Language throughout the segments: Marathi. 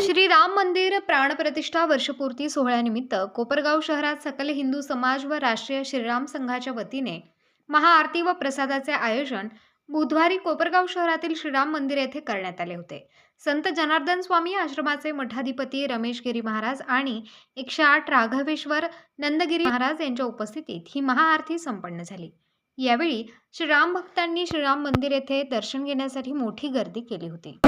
श्री राम मंदिर प्राणप्रतिष्ठा वर्षपूर्ती सोहळ्यानिमित्त कोपरगाव शहरात सकल हिंदू समाज व राष्ट्रीय श्रीराम संघाच्या वतीने महाआरती व प्रसादाचे आयोजन बुधवारी कोपरगाव शहरातील श्रीराम मंदिर येथे करण्यात आले होते. संत जनार्दन स्वामी आश्रमाचे मठाधिपती रमेश गिरी महाराज आणि एकशे आठ राघवेश्वर नंदगिरी महाराज यांच्या उपस्थितीत ही महाआरती संपन्न झाली. यावेळी श्रीराम भक्तांनी श्रीराम मंदिर येथे दर्शन घेण्यासाठी मोठी गर्दी केली होती.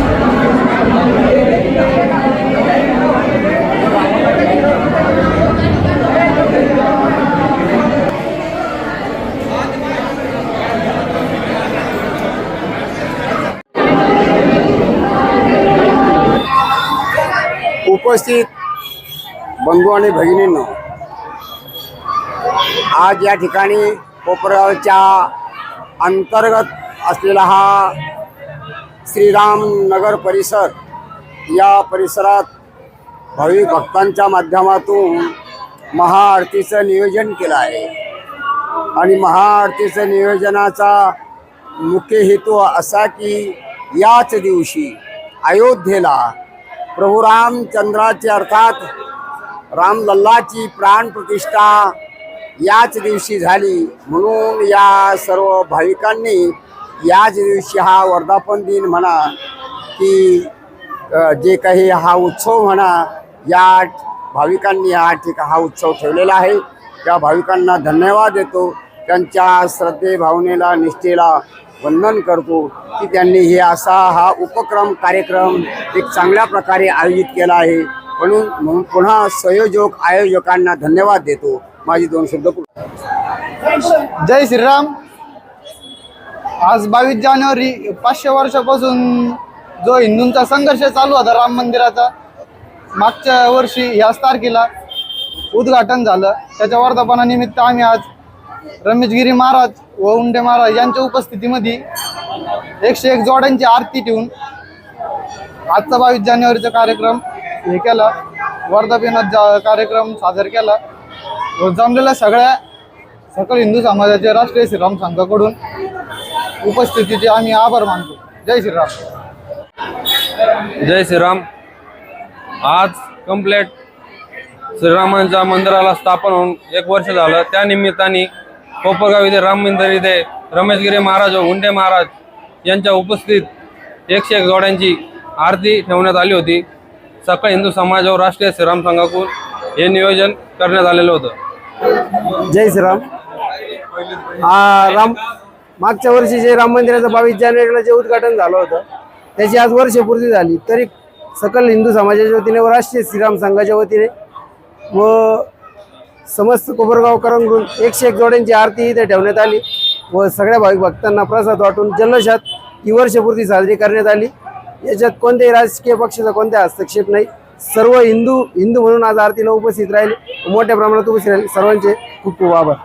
उपस्थित बंधू आणि भगिनींनो आज या ठिकाणी कोपरगावच्या अंतर्गत असलेला हा श्रीराम नगर परिसर या परिसरात भाविक भक्तांच्या माध्यमातून महाआरतीचं नियोजन केलं आहे. आणि महाआरतीचं नियोजनाचा मुख्य हेतू असा की याच दिवशी अयोध्येला प्रभू रामचंद्राची अर्थात रामलल्लाची प्राणप्रतिष्ठा याच दिवशी झाली. म्हणून या सर्व भाविकांनी याच दिवशी हा वर्धापन दिन म्हणा की जे काही हा उत्सव म्हणा या भाविकांनी हा ठिका हा उत्सव ठेवलेला आहे. त्या भाविकांना धन्यवाद देतो. त्यांच्या श्रद्धे भावनेला निष्ठेला वंदन करतो की त्यांनी हे असा हा उपक्रम कार्यक्रम एक चांगल्या प्रकारे आयोजित केला आहे. म्हणून म्हणून पुन्हा संयोजक आयोजकांना धन्यवाद देतो. माझी दोन शब्द जय श्रीराम. आज बावीस जानेवारी पाचशे वर्षापासून जो हिंदूंचा संघर्ष चालू होता राम मंदिराचा मागच्या वर्षी ह्याच तारखेला उद्घाटन झालं. त्याच्या वर्धापनानिमित्त आम्ही आज रमेशगिरी महाराज व उंडे महाराज यांच्या उपस्थितीमध्ये एकशे एक जोड्यांची आरती ठेवून आजचा बावीस जानेवारीचा कार्यक्रम हे केला. वर्धापनाचा कार्यक्रम सादर केला. व जमलेल्या सगळ्या सकल हिंदू समाजाचे राष्ट्रीय श्रीराम संघाकडून उपस्थितीचे आम्ही आभार मानतो. जय श्रीराम. जय श्रीराम. आज कम्प्लेट श्रीरामांच्या मंदिराला स्थापन होऊन एक वर्ष झालं. त्या निमित्ताने कोपरगाव इथे राम मंदिर येथे रमेशगिरी महाराज व हुंडे महाराज यांच्या उपस्थित एकशे एक जोड्यांची आरती ठेवण्यात आली होती. सकळ हिंदू समाज व राष्ट्रीय श्रीराम संघाकडून हे नियोजन करण्यात आलेलं होतं. जय श्रीराम. राम मागच्या वर्षी जे राम मंदिराचं बावीस जानेवारीला जे उद्घाटन झालं होतं त्याची आज वर्षपूर्ती झाली. तरी सकल हिंदू समाजाच्या वतीने व राष्ट्रीय श्रीराम संघाच्या वतीने व समस्त कोपरगावकरांकडून एकशे एक जोड्यांची आरती इथे ठेवण्यात आली व सगळ्या भाविक भक्तांना प्रसाद वाटून जल्लोषात ही वर्षपूर्ती साजरी करण्यात आली. याच्यात कोणत्याही राजकीय पक्षाचा कोणत्या हस्तक्षेप नाही. सर्व हिंदू हिंदू म्हणून आज आरतीला उपस्थित राहिले. मोठ्या प्रमाणात उपस्थित राहिले. सर्वांचे खूप खूप आभार.